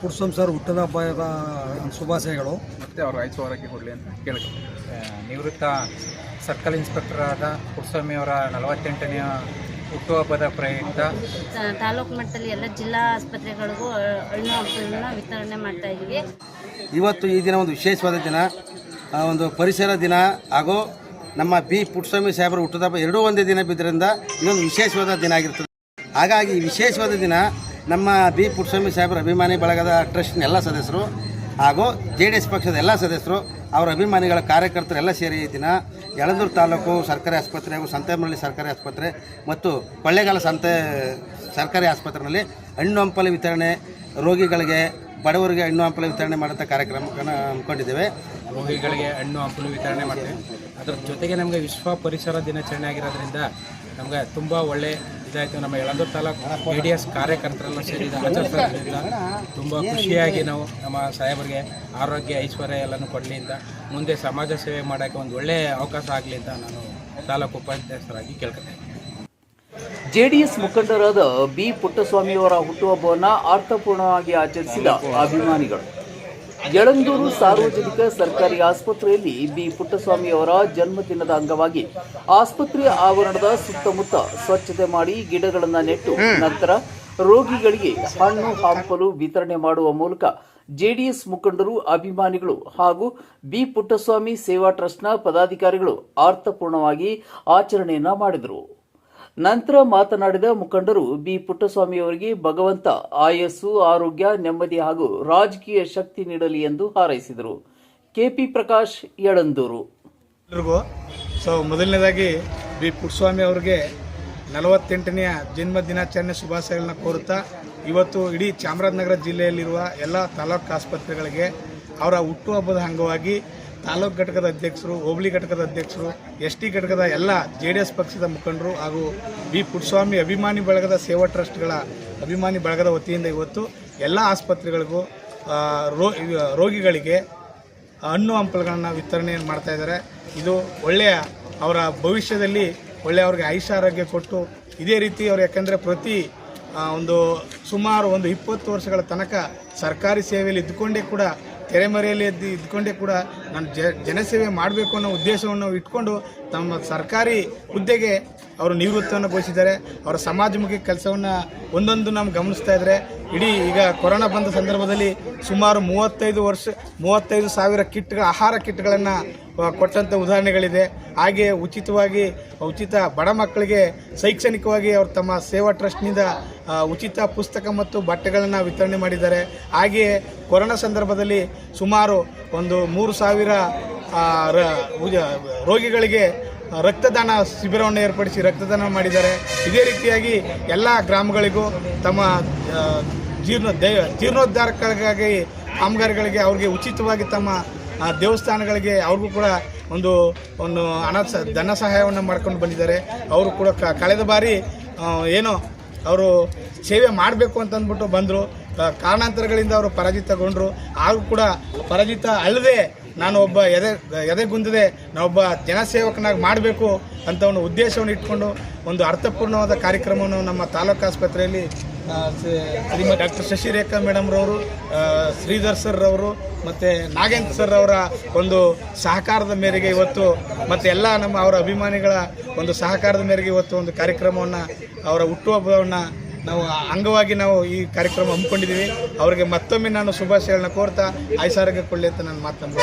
ಪುರುಷಂ sir ಹುಟ್ಟದ ಹಬ್ಬದ ಶುಭಾಶಯಗಳು. ಮತ್ತೆ ಅವ್ರ ಆಯ್ತು ಆರೋಗ್ಯ ಕೊಡಲಿ ಅಂತ ಕೇಳ್ಕೊತೀನಿ ನಿವೃತ್ತ ಸರ್ಕಲ್ ಇನ್ಸ್ಪೆಕ್ಟರ್ ಆದ ಕುರುಸ್ವಾಮಿಯವರ ನಲವತ್ತೆಂಟನೆಯ ಹುಟ್ಟುಹಬ್ಬದ ಪ್ರಯುಕ್ತ. ತಾಲೂಕು ಮಟ್ಟದಲ್ಲಿ ಎಲ್ಲ ಜಿಲ್ಲಾ ಆಸ್ಪತ್ರೆಗಳಿಗೂ ಹಣ್ಣು ಹಂಪಲನ್ನ ವಿತರಣೆ ಮಾಡ್ತಾ ಇದ್ದೀವಿ. ಇವತ್ತು ಈ ದಿನ ಒಂದು ವಿಶೇಷವಾದ ದಿನ. ಆ, ಒಂದು ಪರಿಸರ ದಿನ ಹಾಗೂ ನಮ್ಮ ಬಿ ಪುಟ್ಟಸ್ವಾಮಿ ಸಾಹೇಬರ ಹುಟ್ಟದಬ್ಬ ಎರಡೂ ಒಂದೇ ದಿನ ಬಿದ್ದರಿಂದ ಇದೊಂದು ವಿಶೇಷವಾದ ದಿನ ಆಗಿರ್ತದೆ. ಹಾಗಾಗಿ ಈ ವಿಶೇಷವಾದ ದಿನ ನಮ್ಮ ಬಿ ಪುಟ್ಸ್ವಾಮಿ ಸಾಹೇಬರ ಅಭಿಮಾನಿ ಬಳಗದ ಟ್ರಸ್ಟ್ನ ಎಲ್ಲ ಸದಸ್ಯರು ಹಾಗೂ ಜೆ ಡಿ ಎಸ್ ಪಕ್ಷದ ಎಲ್ಲ ಸದಸ್ಯರು, ಅವರ ಅಭಿಮಾನಿಗಳ ಕಾರ್ಯಕರ್ತರು ಎಲ್ಲ ಸೇರಿ ದಿನ ಯಳಂದೂರು ತಾಲೂಕು ಸರ್ಕಾರಿ ಆಸ್ಪತ್ರೆ ಹಾಗೂ ಸಂತೆಮರಳ್ಳಿ ಸರ್ಕಾರಿ ಆಸ್ಪತ್ರೆ ಮತ್ತು ಕೊಳ್ಳೇಗಾಲ ಸಂತೆ ಸರ್ಕಾರಿ ಆಸ್ಪತ್ರೆಯಲ್ಲಿ ಹಣ್ಣು ಹಂಪಲು ವಿತರಣೆ, ರೋಗಿಗಳಿಗೆ, ಬಡವರಿಗೆ ಹಣ್ಣು ಹಂಪಲು ವಿತರಣೆ ಮಾಡುವಂಥ ಕಾರ್ಯಕ್ರಮವನ್ನು ಹಮ್ಮಿಕೊಂಡಿದ್ದೇವೆ. ರೋಗಿಗಳಿಗೆ ಹಣ್ಣು ಹಂಪಲು ವಿತರಣೆ ಮಾಡಿದೆ ಅದರ ಜೊತೆಗೆ ನಮಗೆ ವಿಶ್ವ ಪರಿಸರ ದಿನಾಚರಣೆ ಆಗಿರೋದ್ರಿಂದ ನಮಗೆ ತುಂಬ ಒಳ್ಳೆ ಇದಾಯಿತು. ನಮ್ಮ Yelandur taluk A D S ಕಾರ್ಯಕರ್ತರೆಲ್ಲ ಸೇರಿದ ಆಚರಿಸೋದ್ರಿಂದ ತುಂಬ ಖುಷಿಯಾಗಿ ನಾವು ನಮ್ಮ ಸಾಹೇಬರಿಗೆ ಆರೋಗ್ಯ, ಐಶ್ವರ್ಯ ಎಲ್ಲನೂ ಕೊಡಲಿ ಅಂತ ಮುಂದೆ ಸಮಾಜ ಸೇವೆ ಮಾಡೋಕ್ಕೆ ಒಂದು ಒಳ್ಳೆಯ ಅವಕಾಶ ಆಗಲಿ ಅಂತ ನಾನು ತಾಲೂಕು ಉಪಾಧ್ಯಕ್ಷರಾಗಿ ಕೇಳ್ಕೊತೇನೆ ಜೆಡಿಎಸ್ ಮುಖಂಡರಾದ ಬಿ ಪುಟ್ಟಸ್ವಾಮಿಯವರ ಹುಟ್ಟುಹಬ್ಬವನ್ನು ಅರ್ಥಪೂರ್ಣವಾಗಿ ಆಚರಿಸಿದ ಅಭಿಮಾನಿಗಳು. ಯಳಂದೂರು ಸಾರ್ವಜನಿಕ ಸರ್ಕಾರಿ ಆಸ್ಪತ್ರೆಯಲ್ಲಿ ಬಿ ಪುಟ್ಟಸ್ವಾಮಿ ಅವರ ಜನ್ಮದಿನದ ಅಂಗವಾಗಿ ಆಸ್ಪತ್ರೆಯ ಆವರಣದ ಸುತ್ತಮುತ್ತ ಸ್ವಚ್ಛತೆ ಮಾಡಿ ಗಿಡಗಳನ್ನು ನೆಟ್ಟು ನಂತರ ರೋಗಿಗಳಿಗೆ ಹಣ್ಣು ಹಂಪಲು ವಿತರಣೆ ಮಾಡುವ ಮೂಲಕ ಜೆಡಿಎಸ್ ಮುಖಂಡರು ಅಭಿಮಾನಿಗಳು ಹಾಗೂ ಬಿ ಪುಟ್ಟಸ್ವಾಮಿ ಸೇವಾ ಟ್ರಸ್ಟ್ನ ಪದಾಧಿಕಾರಿಗಳು ಅರ್ಥಪೂರ್ಣವಾಗಿ ಆಚರಣೆಯನ್ನ ಮಾಡಿದರು. ನಂತರ ಮಾತನಾಡಿದ ಮುಖಂಡರು ಬಿ ಪುಟ್ಟಸ್ವಾಮಿ ಅವರಿಗೆ ಭಗವಂತ ಆಯಸ್ಸು, ಆರೋಗ್ಯ, ನೆಮ್ಮದಿ ಹಾಗೂ ರಾಜಕೀಯ ಶಕ್ತಿ ನೀಡಲಿ ಎಂದು ಹಾರೈಸಿದರು. K P Prakash, Yelandur. So ಮೊದಲನೇದಾಗಿ ಬಿ ಪುಟ್ಟಸ್ವಾಮಿ ಅವರಿಗೆ ನಲವತ್ತೆಂಟನೆಯ ಜನ್ಮ ದಿನಾಚರಣೆ ಶುಭಾಶಯಗಳನ್ನ ಕೋರುತ್ತಾ, ಇವತ್ತು ಇಡೀ ಚಾಮರಾಜನಗರ ಜಿಲ್ಲೆಯಲ್ಲಿರುವ ಎಲ್ಲ ತಾಲೂಕು ಆಸ್ಪತ್ರೆಗಳಿಗೆ ಅವರ ಹುಟ್ಟುಹಬ್ಬದ ಅಂಗವಾಗಿ ತಾಲೂಕು ಘಟಕದ ಅಧ್ಯಕ್ಷರು, ಹೋಬಳಿ ಘಟಕದ ಅಧ್ಯಕ್ಷರು ಎಸ್ ಟಿ ಘಟಕದ ಎಲ್ಲ ಜೆ ಡಿ ಎಸ್ ಪಕ್ಷದ ಮುಖಂಡರು ಹಾಗೂ ಬಿ ಪುಟ್ಟಸ್ವಾಮಿ ಅಭಿಮಾನಿ ಬಳಗದ ಸೇವಾ ಟ್ರಸ್ಟ್ಗಳ ಅಭಿಮಾನಿ ಬಳಗದ ವತಿಯಿಂದ ಇವತ್ತು ಎಲ್ಲ ಆಸ್ಪತ್ರೆಗಳಿಗೂ ರೋ ರೋಗಿಗಳಿಗೆ ಹಣ್ಣು ಹಂಪಲುಗಳನ್ನು ವಿತರಣೆಯನ್ನು ಮಾಡ್ತಾ ಇದ್ದಾರೆ. ಇದು ಒಳ್ಳೆಯ ಅವರ ಭವಿಷ್ಯದಲ್ಲಿ ಒಳ್ಳೆಯ ಅವ್ರಿಗೆ ಆಯುಷ್ಯ ಕೊಟ್ಟು ಇದೇ ರೀತಿ ಅವ್ರು ಯಾಕೆಂದರೆ ಪ್ರತಿ ಒಂದು ಸುಮಾರು ಒಂದು ಇಪ್ಪತ್ತು ವರ್ಷಗಳ ತನಕ ಸರ್ಕಾರಿ ಸೇವೆಯಲ್ಲಿ ಇದ್ದುಕೊಂಡೇ ಕೂಡ ತೆರೆಮರೆಯಲ್ಲಿ ಎದ್ದು ಇದ್ಕೊಂಡೇ ಕೂಡ ನಾನು ಜನಸೇವೆ ಮಾಡಬೇಕು ಅನ್ನೋ ಉದ್ದೇಶವನ್ನು ಇಟ್ಕೊಂಡು ತಮ್ಮ ಸರ್ಕಾರಿ ಹುದ್ದೆಗೆ ಅವರು ನಿವೃತ್ತವನ್ನು ಘೋಷಿಸಿದ್ದಾರೆ. ಅವರ ಸಮಾಜಮುಖಿ ಕೆಲಸವನ್ನು ಒಂದೊಂದು ನಾವು ಗಮನಿಸ್ತಾ ಇದ್ದಾರೆ ಇಡೀ ಈಗ ಕೊರೋನಾ ಬಂದ ಸಂದರ್ಭದಲ್ಲಿ ಸುಮಾರು ಮೂವತ್ತೈದು ವರ್ಷ, ಮೂವತ್ತೈದು ಸಾವಿರ ಕಿಟ್ಗಳ, ಆಹಾರ ಕಿಟ್ಗಳನ್ನು ಕೊಟ್ಟಂಥ ಉದಾಹರಣೆಗಳಿದೆ. ಹಾಗೆ ಉಚಿತವಾಗಿ ಉಚಿತ ಬಡ ಮಕ್ಕಳಿಗೆ ಶೈಕ್ಷಣಿಕವಾಗಿ ಅವರು ತಮ್ಮ ಸೇವಾ ಟ್ರಸ್ಟ್ನಿಂದ ಉಚಿತ ಪುಸ್ತಕ ಮತ್ತು ಬಟ್ಟೆಗಳನ್ನು ವಿತರಣೆ ಮಾಡಿದ್ದಾರೆ. ಹಾಗೆಯೇ ಕೊರೋನಾ ಸಂದರ್ಭದಲ್ಲಿ ಸುಮಾರು ಒಂದು ಮೂರು ಸಾವಿರ ರೋಗಿಗಳಿಗೆ ರಕ್ತದಾನ ಶಿಬಿರವನ್ನು ಏರ್ಪಡಿಸಿ ರಕ್ತದಾನ ಮಾಡಿದ್ದಾರೆ. ಇದೇ ರೀತಿಯಾಗಿ ಎಲ್ಲ ಗ್ರಾಮಗಳಿಗೂ ತಮ್ಮ ಆ, ಜೀರ್ಣ ದೇ ಜೀರ್ಣೋದ್ಧಾರಕ್ಕಾಗಿ ಕಾಮಗಾರಿಗಳಿಗೆ ಅವ್ರಿಗೆ ಉಚಿತವಾಗಿ ತಮ್ಮ ಆ, ದೇವಸ್ಥಾನಗಳಿಗೆ ಅವ್ರಿಗೂ ಕೂಡ ಒಂದು ಒಂದು ಹಣ ಸ ಧನ ಸಹಾಯವನ್ನು ಮಾಡ್ಕೊಂಡು ಬಂದಿದ್ದಾರೆ. ಅವರು ಕೂಡ ಕಳೆದ ಬಾರಿ ಏನೋ ಅವರು ಸೇವೆ ಮಾಡಬೇಕು ಅಂತಂದ್ಬಿಟ್ಟು ಬಂದರು. ಕಾರಣಾಂತರಗಳಿಂದ ಅವರು ಪರಾಜಿತಗೊಂಡರು. ಆದರೂ ಕೂಡ ಪರಾಜಿತ ಅಲ್ಲದೆ ನಾನು ಒಬ್ಬ ಎದೆ ಎದೆಗುಂದದೆ ನಾನೊಬ್ಬ ಜನಸೇವಕನಾಗಿ ಮಾಡಬೇಕು ಅಂತ ಒಂದು ಉದ್ದೇಶವನ್ನು ಇಟ್ಕೊಂಡು ಒಂದು ಅರ್ಥಪೂರ್ಣವಾದ ಕಾರ್ಯಕ್ರಮವನ್ನು ನಮ್ಮ ತಾಲೂಕು ಆಸ್ಪತ್ರೆಯಲ್ಲಿ ಶ್ರೀಮತಿ ಡಾಕ್ಟರ್ ಶಶಿರೇಖಾ ಮೇಡಮ್ರವರು ಶ್ರೀಧರ್ ಸರ್ ಅವರು ಮತ್ತು ನಾಗೇಂದ್ರ ಸರ್ ಅವರ ಒಂದು ಸಹಕಾರದ ಮೇರೆಗೆ ಇವತ್ತು ಮತ್ತು ಎಲ್ಲ ನಮ್ಮ ಅವರ ಅಭಿಮಾನಿಗಳ ಒಂದು ಸಹಕಾರದ ಮೇರೆಗೆ ಇವತ್ತು ಒಂದು ಕಾರ್ಯಕ್ರಮವನ್ನು, ಅವರ ಹುಟ್ಟುಹಬ್ಬವನ್ನು ನಾವು ಅಂಗವಾಗಿ ನಾವು ಈ ಕಾರ್ಯಕ್ರಮ ಹಮ್ಮಿಕೊಂಡಿದ್ದೀವಿ. ಅವರಿಗೆ ಮತ್ತೊಮ್ಮೆ ನಾನು ಶುಭಾಶಯಗಳನ್ನ ಕೋರ್ತಾ ಆಯುಸಾರೋಗ್ಯ ಕೊಳ್ಳಿ ಅಂತ ನಾನು ಮಾತನ್ನು